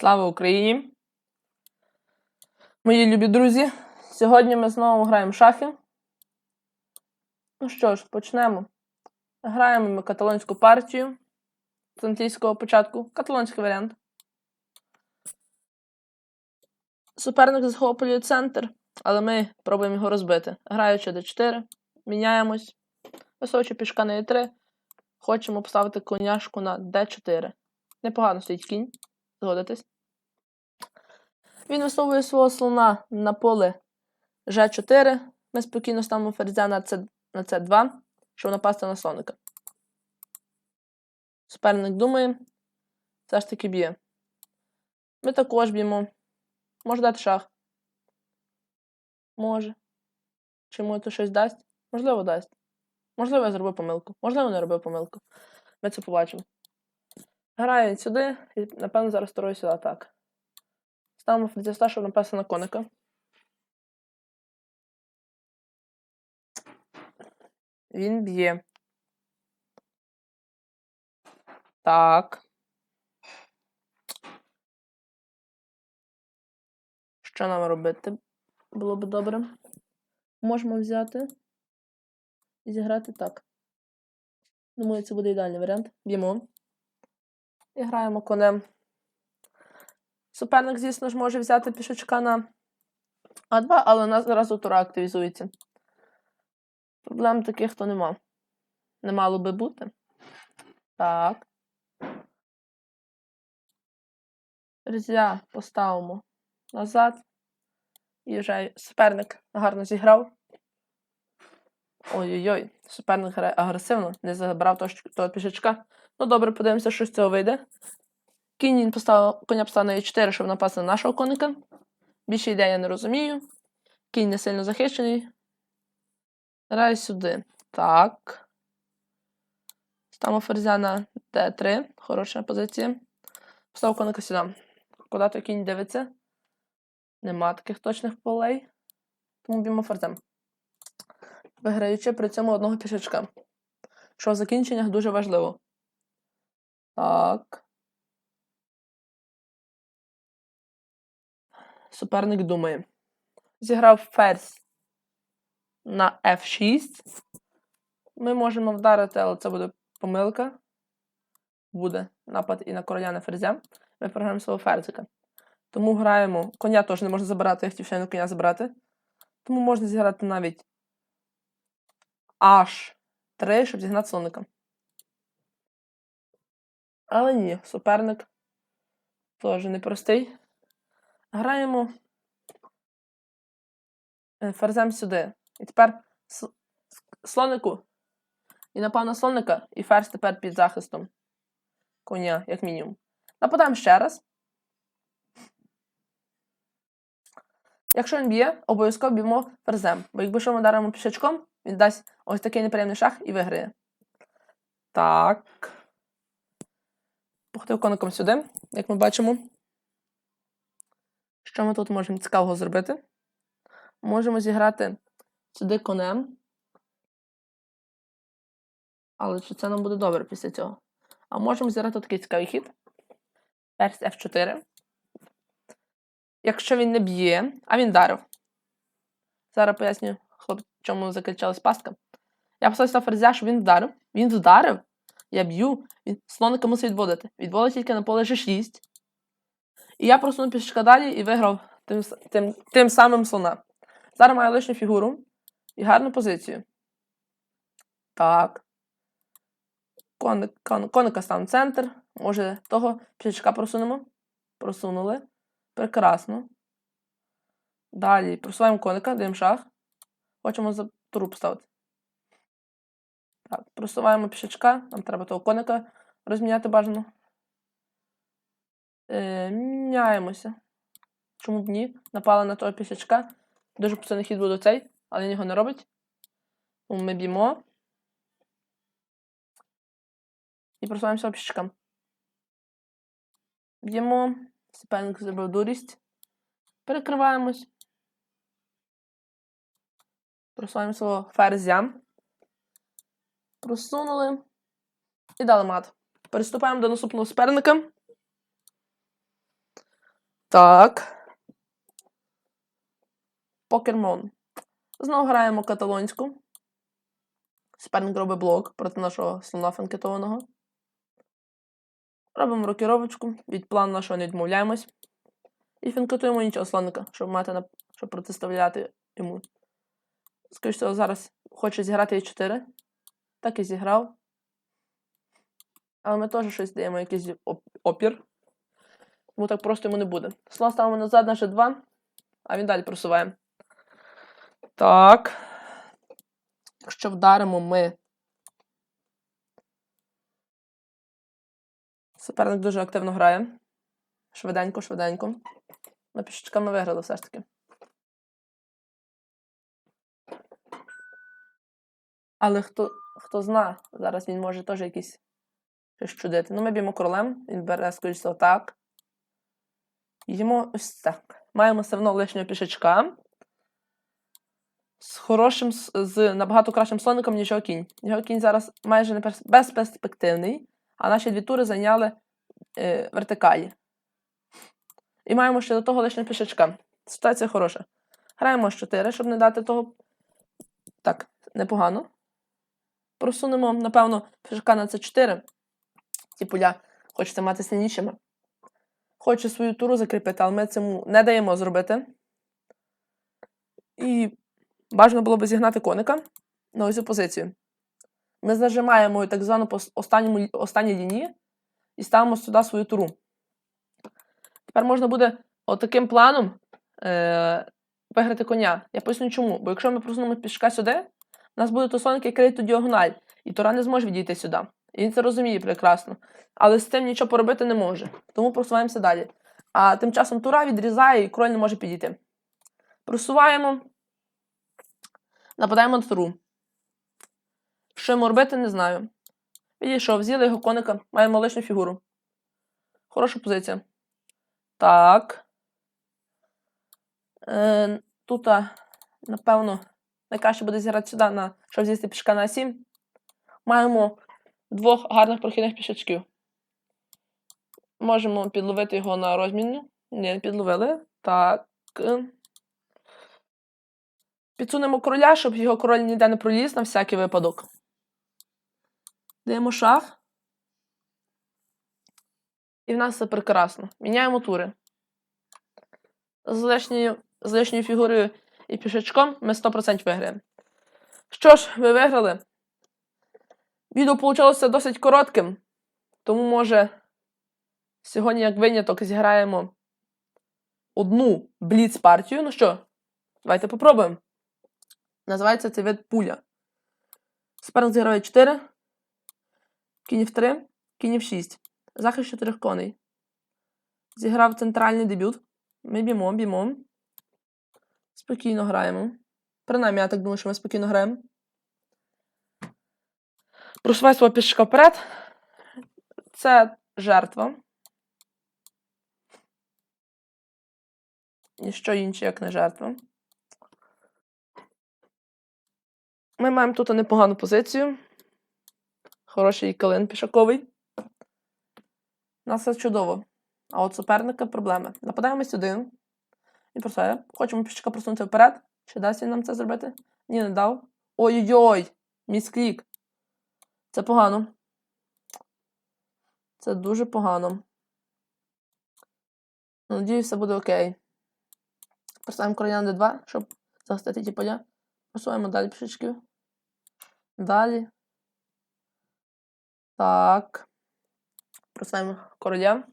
Слава Україні! Мої любі друзі! Сьогодні ми знову граємо в шахи. Ну що ж, почнемо. Граємо ми каталонську партію з англійського початку. Каталонський варіант. Суперник захоплює центр, але ми пробуємо його розбити. Граючи d4, міняємось. Височу пішка на e3. Хочемо поставити коняшку на d4. Непогано стоїть кінь. Згодитесь. Він висовує свого слона на поле G4. Ми спокійно ставимо ферзя на C, на C2, щоб напасти на слоника. Суперник думає, все ж таки б'є. Ми також б'ємо. Може дати шах. Може. Чи йому це щось дасть? Можливо, дасть. Можливо, я зробив помилку. Можливо, не робив помилку. Ми це побачимо. Граю сюди, і, напевно, зараз старою сюди так. Ставимо ферзя, щоб напасти на коника. Він б'є. Так. Що нам робити? Було б добре. Можемо взяти і зіграти так. Думаю, це буде ідеальний варіант. Б'ємо. І граємо конем. Суперник, звісно ж, може взяти пішечка на А2, але у нас зразу тура активізується. Проблем таких то нема. Не мало би бути. Так. Резя поставимо назад. І вже суперник гарно зіграв. Ой-ой-ой, суперник грає агресивно, не забрав того, того пішечка. Ну добре, подивимося, що з цього вийде. Кінь поставив, коня поставив на e4, щоб напасти на нашого коника. Більше ідей я не розумію. Кінь не сильно захищений. Граю сюди. Так. Ставимо ферзя на d3. Хороша позиція. Поставив коника сюди. Куди той кінь дивиться? Нема таких точних полей. Тому б'ємо ферзем. Виграючи при цьому одного пішечка. Що в закінченнях дуже важливо. Так. Суперник думає. Зіграв ферзь на F6. Ми можемо вдарити, але це буде помилка. Буде напад і на короля на ферзя. Ми програємо свого ферзика. Тому граємо. Коня теж не можна забирати, я хотів ще коня забрати. Тому можна зіграти навіть H3, щоб зігнати слоника. Але ні, суперник теж непростий. Граємо е, ферзем сюди. І тепер слонику. І напав на слоника, і ферзь тепер під захистом коня, як мінімум. Нападаємо ще раз. Якщо він б'є, обов'язково б'ємо ферзем. Бо якби що ми даримо пішачком, він дасть ось такий неприємний шах і виграє. Так. Походив коником сюди, як ми бачимо. Що ми тут можемо цікавого зробити? Можемо зіграти сюди конем. Але чи це нам буде добре після цього? А можемо зіграти такий цікавий хід. Ферзь F4. Якщо він не б'є, а він дарив. Зараз поясню, хлоп, чому закричалась пастка. Я поставив ферзя, щоб він вдарив. Він вдарив. Я б'ю. Слоника мусить відводити. Відводить тільки на поле G6. І я просунув пішечка далі і виграв тим, тим, тим самим слона. Зараз маю лишню фігуру і гарну позицію. Так. Коник, кон, коника став центр. Може, того пішечка просунемо. Просунули. Прекрасно. Далі просуваємо коника, даємо шах. Хочемо за туру поставити. Так, просуваємо пішечка. Нам треба того коника розміняти бажано. Е, міняємося. Чому б ні? Напали на того пішечка. Дуже поганий хід буде цей, але він його не робить. Ми б'ємо. І просуваємо свого пішечка. Б'ємо. Суперник зробив дурість. Перекриваємось. Просуваємо свого ферзя. Просунули. І дали мат. Переступаємо до наступного суперника. Так. Покермон. Знову граємо каталонську. Суперник робить блок проти нашого слона фанкетованого. Робимо рокіровочку. Від плану нашого не відмовляємось. І фінкетуємо іншого слоника, щоб мати на... щоб протиставляти йому. Скоріше зараз хоче зіграти і4. Так і зіграв. Але ми теж щось даємо якийсь опір. Тому так просто йому не буде. Слон ставимо назад на G2, а він далі просуває. Так. Якщо вдаримо ми. Суперник дуже активно грає. Швиденько, швиденько. На пішечка ми виграли все ж таки. Але хто, хто зна, зараз він може теж щось чудити. Ну, ми б'ємо королем, він бере, скоріше всього, так. Їмо ось так. Маємо все одно лишнього пішечка. З хорошим, з набагато кращим слоником, ніж його кінь. Його кінь зараз майже не перс- безперспективний, а наші дві тури зайняли е, вертикалі. І маємо ще до того лишнього пішечка. Ситуація хороша. Граємо з 4, щоб не дати того. Так, непогано. Просунемо, напевно, пішака на c 4 Ті поля хочеться мати сильнішими. Хоче свою туру закріпити, але ми цьому не даємо зробити. І бажано було б зігнати коника на ось цю позицію. Ми зажимаємо так звану по останньому, останній лінії і ставимо сюди свою туру. Тепер можна буде отаким планом е- виграти коня. Я поясню чому. Бо якщо ми просунемо пішка сюди, у нас буде тусонок, який крить діагональ, і Тура не зможе відійти сюди. І він це розуміє прекрасно. Але з цим нічого поробити не може. Тому просуваємося далі. А тим часом Тура відрізає і король не може підійти. Просуваємо. Нападаємо на Туру. Що йому робити, не знаю. Відійшов, з'їли його коника, маємо лишню фігуру. Хороша позиція. Так. Е, тут, напевно, найкраще буде зіграти сюди, на, щоб з'їсти пішка на 7. Маємо двох гарних прохідних пішачків. Можемо підловити його на розмінну. Ні, підловили. Так. Підсунемо короля, щоб його король ніде не проліз на всякий випадок. Даємо шах. І в нас все прекрасно. Міняємо тури. З лишньою, з лишньою фігурою і пішачком ми 100% виграємо. Що ж, ви виграли. Відео вийшло досить коротким, тому, може, сьогодні, як виняток, зіграємо одну бліц-партію. Ну що, давайте попробуємо. Називається цей вид пуля. Суперник зіграє 4, кінь в 3, кінь в 6. Захист 4 коней. Зіграв центральний дебют. Ми б'ємо, б'ємо. Спокійно граємо. Принаймні, я так думаю, що ми спокійно граємо. Просувай свого пішка вперед. Це жертва. Ніщо інше, як не жертва. Ми маємо тут непогану позицію. Хороший калин пішаковий. У нас все чудово. А от суперника проблеми. Нападаємо сюди. І просує. Хочемо пішка просунути вперед. Чи дасть він нам це зробити? Ні, не дав. Ой-ой-ой! Місклік. Це погано. Це дуже погано. Надіюсь, все буде окей. Поставимо короля на d2, щоб захистити ті поля. Просуваємо далі пішечки. Далі. Так. Просуваємо короля.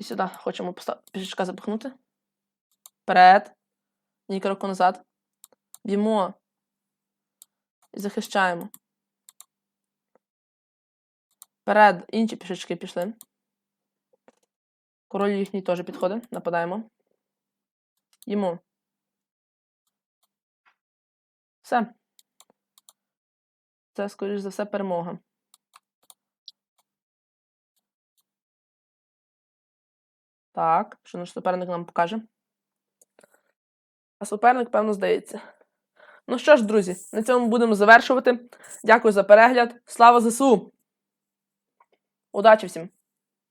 І сюди хочемо пішечка запихнути. Вперед. Ні кроку назад. Б'ємо. І захищаємо. Вперед інші пішечки пішли. Король їхній теж підходить. Нападаємо. Йому. Все. Це, скоріш за все, перемога. Так, що наш суперник нам покаже? А суперник, певно, здається. Ну що ж, друзі, на цьому будемо завершувати. Дякую за перегляд. Слава ЗСУ! Удачі всім!